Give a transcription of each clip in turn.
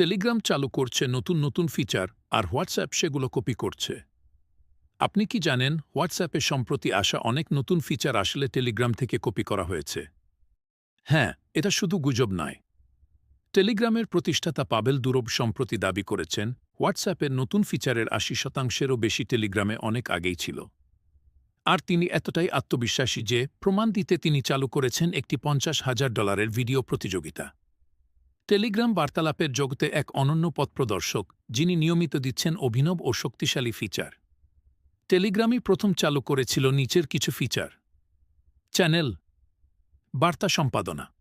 Telegram চালু করছে নতুন নতুন ফিচার আর হোয়াটসঅ্যাপ সেগুলো কপি করছে। আপনি কি জানেন হোয়াটসঅ্যাপে সম্প্রতি আসা অনেক নতুন ফিচার আসলে টেলিগ্রাম থেকে কপি করা হয়েছে? হ্যাঁ এটা শুধু গুজব নয়। টেলিগ্রামের প্রতিষ্ঠাতা পাবেল দুরব সম্প্রতি দাবি করেছেন হোয়াটসঅ্যাপের নতুন ফিচারের আশি শতাংশেরও বেশি টেলিগ্রামে অনেক আগেই ছিল। আর তিনি এতটাই আত্মবিশ্বাসী যে, প্রমাণ দিতে তিনি চালু করেছেন একটি পঞ্চাশ হাজার ডলারের ভিডিও প্রতিযোগিতা। টেলিগ্রাম বার্তালাপের জগতে এক অনন্য পথপ্রদর্শক, যিনি নিয়মিত দিচ্ছেন অভিনব ও শক্তিশালী ফিচার। টেলিগ্রামই প্রথম চালু করেছিল নিচের কিছু ফিচার। চ্যানেল, বার্তা সম্পাদনা।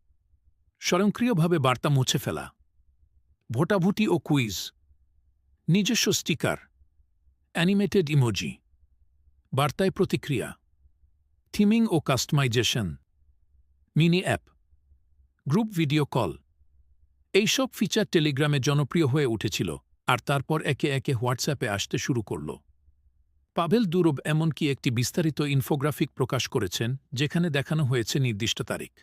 স্বয়ংক্রিয়ভাবে বার্তা মুছে ফেলা। ভোটাভুটি ও কুইজ। নিজস্ব স্টিকার। Animated emoji. বার্তায় প্রতিক্রিয়া। থিমিং ও customisation. Mini app. Group video call. এইসব ফিচার টেলিগ্রামে জনপ্রিয় হয়ে উঠেছিল, আর তারপর একে একে হোয়াটসঅ্যাপে আসতে শুরু করল। পাভেল দুরব এমনকি একটি বিস্তারিত ইনফোগ্রাফিক প্রকাশ করেছেন, যেখানে দেখানো হয়েছে নির্দিষ্ট তারিখ।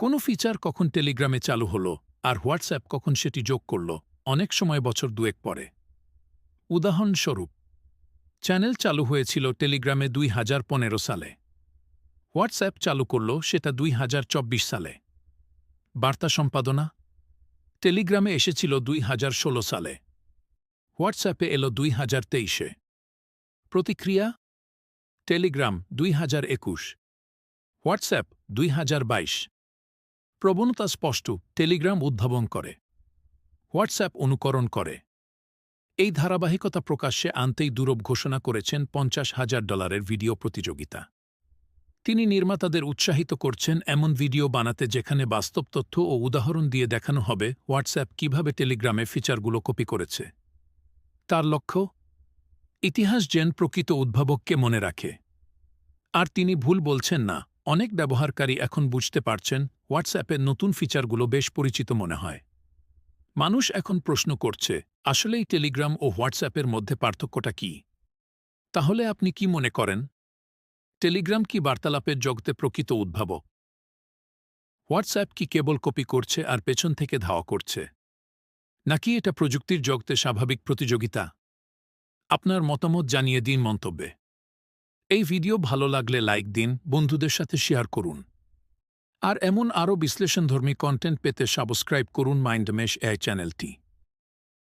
কোনো ফিচার কখন টেলিগ্রামে চালু হল, আর হোয়াটসঅ্যাপ কখন সেটি যোগ করল, অনেক সময় বছর দুয়েক পরে। উদাহরণস্বরূপ, চ্যানেল চালু হয়েছিল টেলিগ্রামে দুই হাজার পনেরো সালে। হোয়াটসঅ্যাপ চালু করল সেটা দুই হাজার চব্বিশ সালে। বার্তা সম্পাদনা, টেলিগ্রামে এসেছিল দুই হাজার ষোলো সালে। হোয়াটসঅ্যাপে এলো দুই হাজার তেইশে। প্রতিক্রিয়া, টেলিগ্রাম দুই হাজার একুশ। হোয়াটসঅ্যাপ দুই হাজার বাইশ। প্রবণতা স্পষ্ট, টেলিগ্রাম উদ্ভাবন করে। হোয়াটসঅ্যাপ অনুকরণ করে। এই ধারাবাহিকতা প্রকাশ্যে আনতেই দুরব ঘোষণা করেছেন পঞ্চাশ হাজার ডলারের ভিডিও প্রতিযোগিতা। তিনি নির্মাতাদের উৎসাহিত করছেন এমন ভিডিও বানাতে যেখানে বাস্তব তথ্য ও উদাহরণ দিয়ে দেখানো হবে হোয়াটসঅ্যাপ কীভাবে টেলিগ্রামে ফিচারগুলো কপি করেছে। তার লক্ষ্য? ইতিহাস জেন প্রকৃত উদ্ভাবককে মনে রাখে। আর তিনি ভুল বলছেন না, অনেক ব্যবহারকারী এখন বুঝতে পারছেন হোয়াটসঅ্যাপের নতুন ফিচারগুলো বেশ পরিচিত মনে হয়। মানুষ এখন প্রশ্ন করছে, আসলেই টেলিগ্রাম ও হোয়াটসঅ্যাপের মধ্যে পার্থক্যটা কি? তাহলে আপনি কি মনে করেন? টেলিগ্রাম কি বার্তালাপের জগতে প্রকৃত উদ্ভাবক? হোয়াটসঅ্যাপ কি কেবল কপি করছে আর পেছন থেকে ধাওয়া করছে? নাকি এটা প্রযুক্তির জগতে স্বাভাবিক প্রতিযোগিতা? আপনার মতামত জানিয়ে দিন মন্তব্যে। এই ভিডিও ভালো লাগলে লাইক দিন, বন্ধুদের সাথে শেয়ার করুন। আর এমন আরও বিশ্লেষণধর্মী কন্টেন্ট পেতে সাবস্ক্রাইব করুন মাইন্ডমেশ এ চ্যানেলটি।